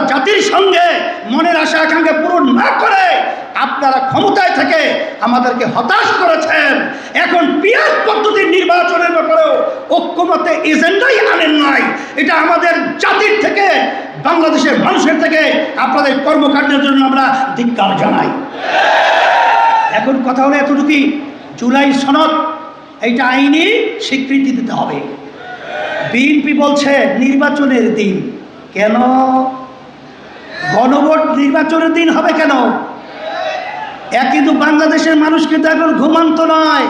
জাতির সঙ্গে মনের আশা আকাঙ্ক্ষা পূরণ না করে আপনারা ক্ষমতায় থেকে আমাদেরকে হতাশ করেছেন। এখন পিয়াজ পদ্ধতির নির্বাচনের ব্যাপারেও ঐক্যমতে এজেন্ডাই আনেন নাই। এটা আমাদের জাতির থেকে, বাংলাদেশের মানুষের থেকে আপনাদের কর্মকাণ্ডের জন্য আমরা ধিক্কার জানাই। এখন কথা হলো এতটুকুই। জুলাই সনদ, এইটা আইনি স্বীকৃতি দিতে হবে। বিএনপি বলছে, নির্বাচনের দিন। কেন? নির্বাচনের দিন হবে কেন? এক কিন্তু বাংলাদেশের মানুষ কিন্তু এখন ঘুমান্ত নয়।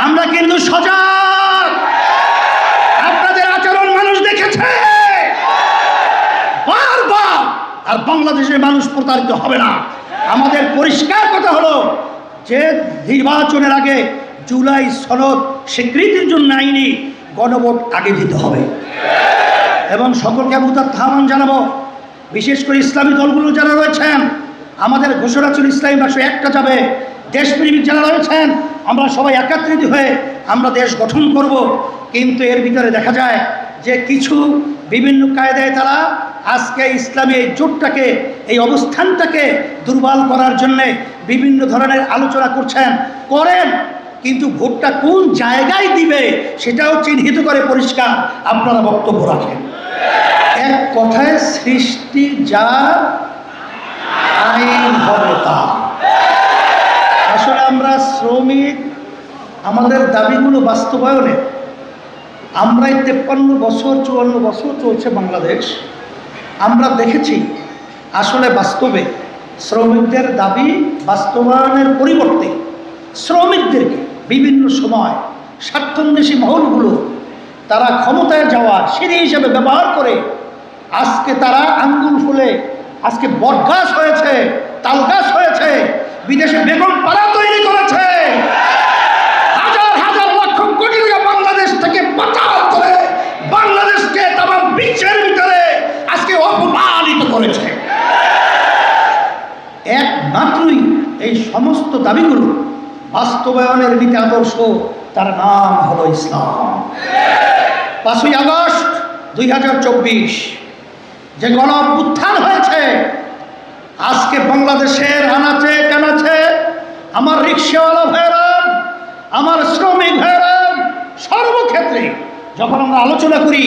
আমরা কিন্তু সজাগ। আপনাদের আচরণ মানুষ দেখেছে। বারবার। আর বাংলাদেশের মানুষ প্রতারিত হবে না। আমাদের পরিষ্কার কথা হলো যে নির্বাচনের আগে জুলাই সনদ স্বীকৃতির জন্য আইনি গণভোট আগে দিতে হবে। এবং সকলকে আমি উদার আহ্বান জানাব। বিশেষ করে ইসলামী দলগুলো যারা রয়েছেন, আমাদের ঘোষণা ছিল ইসলামী রাষ্ট্র একটা যাবে, দেশপ্রেমিক যারা রয়েছেন, আমরা সবাই একাত্রিত হয়ে আমরা দেশ গঠন করব। কিন্তু এর ভিতরে দেখা যায় যে কিছু বিভিন্ন কায়দায় তারা আজকে ইসলামী এই জোটটাকে, এই অবস্থানটাকে দুর্বল করার জন্যে বিভিন্ন ধরনের আলোচনা করছেন, করেন, কিন্তু ভোটটা কোন জায়গায় দিবে সেটাও চিহ্নিত করে পরিষ্কার আপনারা বক্তব্য রাখেন। এক কথায় সৃষ্টি যা আইন হবে তা আসলে আমরা শ্রমিক, আমাদের দাবিগুলো বাস্তবায়নে আমরা এই তেপ্পান্ন বছর, চুয়ান্ন বছর চলছে বাংলাদেশ। আমরা দেখেছি, আসলে বাস্তবে শ্রমিকদের দাবি বাস্তবায়নের পরিবর্তে শ্রমিকদেরকে বিভিন্ন সময় স্বার্থন্বেষী মহলগুলো তারা ক্ষমতায় যাওয়া সিঁড়ি হিসেবে ব্যবহার করে আজকে তারা আঙ্গুল ফুলে, আজকে বটগাছ হয়েছে, তালগাছ হয়েছে, বিদেশে বেগম পাড়া তৈরি করেছে। হাজার হাজার লক্ষ কোটি টাকা বাংলাদেশ থেকে পাচার করে বাংলাদেশকে তাম বিশ্বের ভিতরে আজকে অপমানিত করেছে। একমাত্রই এই সমস্ত দাবিগুলো বাস্তবায়নের নীতি আদর্শ, তার নাম হলো ইসলাম। পাঁচই আগস্ট দুই হাজার চব্বিশ যে গণ উত্থান হয়েছে, আজকে বাংলাদেশের আনাচে কানাচে আমার রিক্সাওয়ালা ভাইরাম আমার শ্রমিক ভাইরাম সর্বক্ষেত্রে যখন আমরা আলোচনা করি,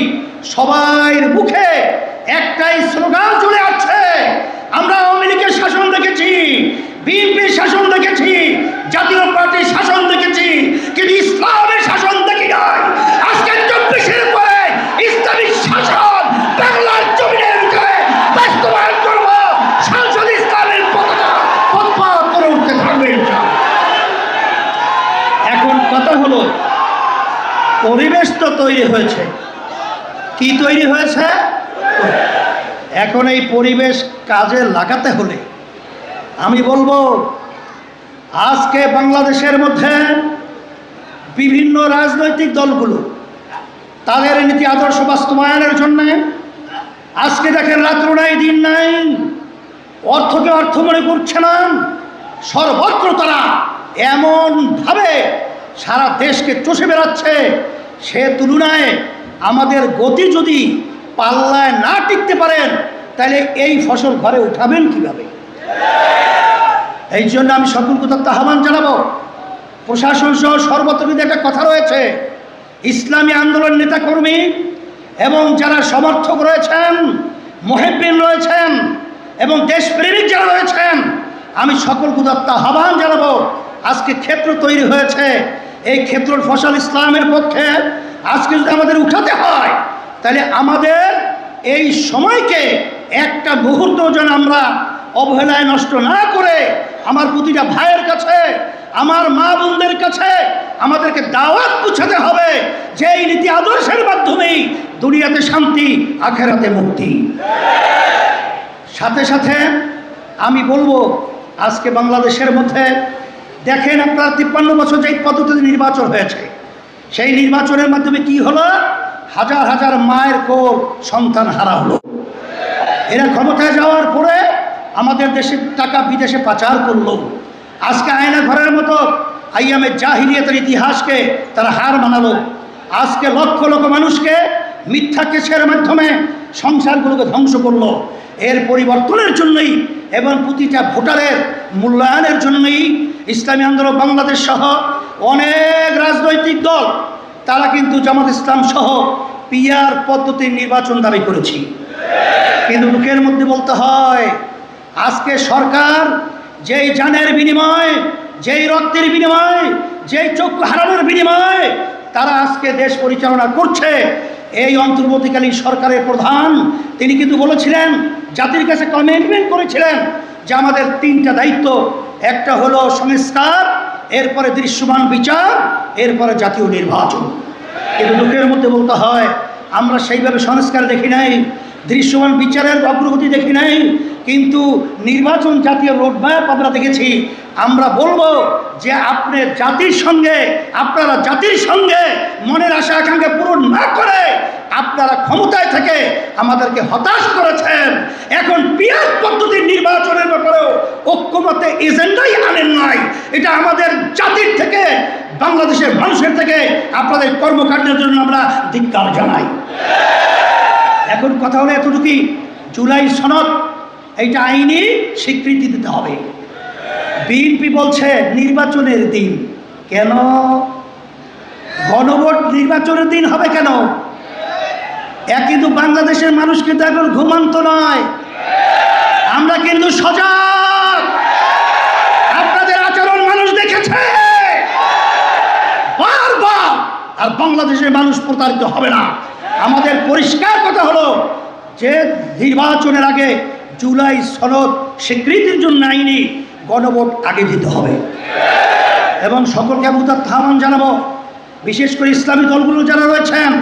সবাইয়ের মুখে একটাই স্লোগান চলে আসছে, আমরা আওয়ামী লীগের শাসন দেখেছি বিএনপির শাসন দেখেছি জাতীয় পার্টির শাসন দেখেছি কিন্তু ইসলামের শাসন দেখি নাই আজকে চব্বিশের পরে ইসলামিক শাসন বাংলার জমিনের ভিতরে বাস্তবায়ন করব সংসদ ইসলামের পতাকা পথপাত করে উঠতে থাকবে ইনশাআল্লাহ। এখন কথা হলো পরিবেশ তো তৈরি হয়েছে? কি তৈরি হয়েছে? এখন এই পরিবেশ কাজে লাগাতে হলে আমি বলব, আজকে বাংলাদেশের মধ্যে বিভিন্ন রাজনৈতিক দলগুলো তাদের নীতি আদর্শ বাস্তবায়নের জন্য আজকে দেখেন রাত্র নাই, দিন নাই, অর্থকে অর্থ মনে করছে না, সর্বত্র তারা এমনভাবে সারা দেশকে চষে বেড়াচ্ছে সে তুলনায় আমাদের গতি যদি পাল্লায় না টিকতে পারেন, তাহলে এই ফসল ঘরে উঠাবেন কীভাবে? এই জন্য আমি সকল কোথাও আহ্বান জানাব। প্রশাসন সহ সর্বত্র একটা কথা রয়েছে। ইসলামী আন্দোলন নেতাকর্মী এবং যারা সমর্থক রয়েছেন মহেব্বিন রয়েছেন এবং দেশপ্রেমিক যারা রয়েছেন, আমি সকল কুদত্তা আহ্বান জানাব। আজকে ক্ষেত্র তৈরি হয়েছে। এই ক্ষেত্র ফসল ইসলামের পক্ষে আজকে যদি আমাদের উঠাতে হয়, তাহলে আমাদের এই সময়কে একটা মুহূর্ত যেন আমরা অবহেলায় নষ্ট না করে আমার প্রতিটা ভাইয়ের কাছে, আমার মা বোনদের কাছে আমাদেরকে দাওয়াত পুছাতে হবে যে এই নীতি আদর্শের মাধ্যমেই দুনিয়াতে শান্তি, আখেরাতে মুক্তি। সাথে সাথে আমি বলব, আজকে বাংলাদেশের মধ্যে দেখেন আপনার তিপ্পান্ন বছর যে পদ্ধতিতে নির্বাচন হয়েছে, সেই নির্বাচনের মাধ্যমে কি হলো? হাজার হাজার মায়ের কোল সন্তান হারা হলো। এরা ক্ষমতায় যাওয়ার পরে আমাদের দেশের টাকা বিদেশে পাচার করল। আজকে আয়না ঘরের মতো আইয়ামের জাহিলিয়াতের ইতিহাসকে তারা হার মানালো। আজকে লক্ষ লক্ষ মানুষকে মিথ্যা কেসের মাধ্যমে সংসারগুলোকে ধ্বংস করল। এর পরিবর্তনের জন্যই এবং প্রতিটা ভোটারের মূল্যায়নের জন্যই ইসলামী আন্দোলন বাংলাদেশ সহ অনেক রাজনৈতিক দল, তারা কিন্তু জামাত ইসলাম সহ পিয়ার পদ্ধতির নির্বাচন দাবি করেছি। কিন্তু মুখের মধ্যে বলতে হয়, আজকে সরকার যেই জানের বিনিময়, যেই রক্তের বিনিময়, যেই চক্ষু হারানোর বিনিময় তারা আজকে দেশ পরিচালনা করছে। এই অন্তর্বর্তীকালীন সরকারের প্রধান, তিনি কিন্তু বলেছিলেন, জাতির কাছে কমিটমেন্ট করেছিলেন যে আমাদের তিনটা দায়িত্ব একটা হলো সংস্কার, এরপরে দৃশ্যমান বিচার, এরপরে জাতীয় নির্বাচন। কিন্তু লোকের মধ্যে বলতে হয়, আমরা সেইভাবে সংস্কার দেখি নাই, দৃশ্যমান বিচারের অগ্রগতি দেখি নাই, কিন্তু নির্বাচন জাতীয় রোডম্যাপ আমরা দেখেছি। আমরা বলব যে আপনি জাতির সঙ্গে, আপনারা জাতির সঙ্গে মনের আশা আকাঙ্ক্ষা পূরণ না করে আপনারা ক্ষমতায় থেকে আমাদেরকে হতাশ করেছেন। এখন পিয়ার পদ্ধতির নির্বাচনের ব্যাপারেও ঐক্যমতে এজেন্ডাই আনেন নাই। এটা আমাদের জাতির থেকে, বাংলাদেশের মানুষের থেকে আপনাদের কর্মকাণ্ডের জন্য আমরা ধিক্কার জানাই। এখন কথা হলো এতটুকুই জুলাই সনদ, এইটা আইনি স্বীকৃতি দিতে হবে। বিএনপি বলছে নির্বাচনের দিন। কেন? গণভোট নির্বাচনের দিন হবে কেন? এক কিন্তু বাংলাদেশের মানুষ কিন্তু এখন ঘুমান্ত নয়। আমরা কিন্তু সজাগ। আপনাদের আচরণ মানুষ দেখেছে। আর বাংলাদেশের মানুষ প্রতারিত হবে না। আমাদের পরিষ্কার কথা হলো যে নির্বাচনের আগে জুলাই সনদ স্বীকৃতির জন্য আইনি গণভোট আগে দিতে হবে। এবং সকলকে আমি তার আহ্বান জানাব। বিশেষ করে ইসলামী দলগুলো যারা রয়েছেন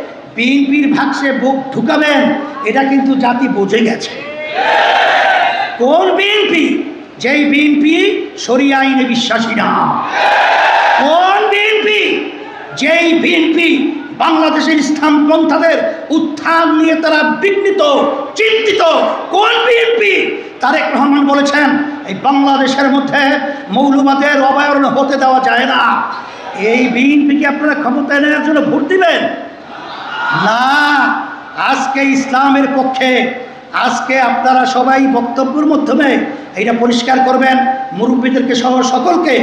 বিএনপির ভাগসে ভোট ঢুকাবেন, এটা কিন্তু জাতি বুঝে গেছে। কোন বিএনপি? যেই বিএনপি সরিয়া আইনে বিশ্বাসী না। কোন বিএনপি? যেই বিএনপি বাংলাদেশের ইসলাম পন্থাদের উত্থান নিয়ে তারা বিঘ্নিত, চিন্তিত, কোন বিএনপি? তারেক রহমান বলেছেন, এই বাংলাদেশের মধ্যে মৌলবাদের অবায়ন হতে দেওয়া যায় না। এই বিএনপিকে আপনারা ক্ষমতায় নেওয়ার জন্য ভোট দিবেন? না, আজকে ইসলামের পক্ষে, আজকে আপনারা সবাই বক্তব্যের মাধ্যমে এটা পরিষ্কার করবেন। মুরব্বীদেরকে সহ সকলকে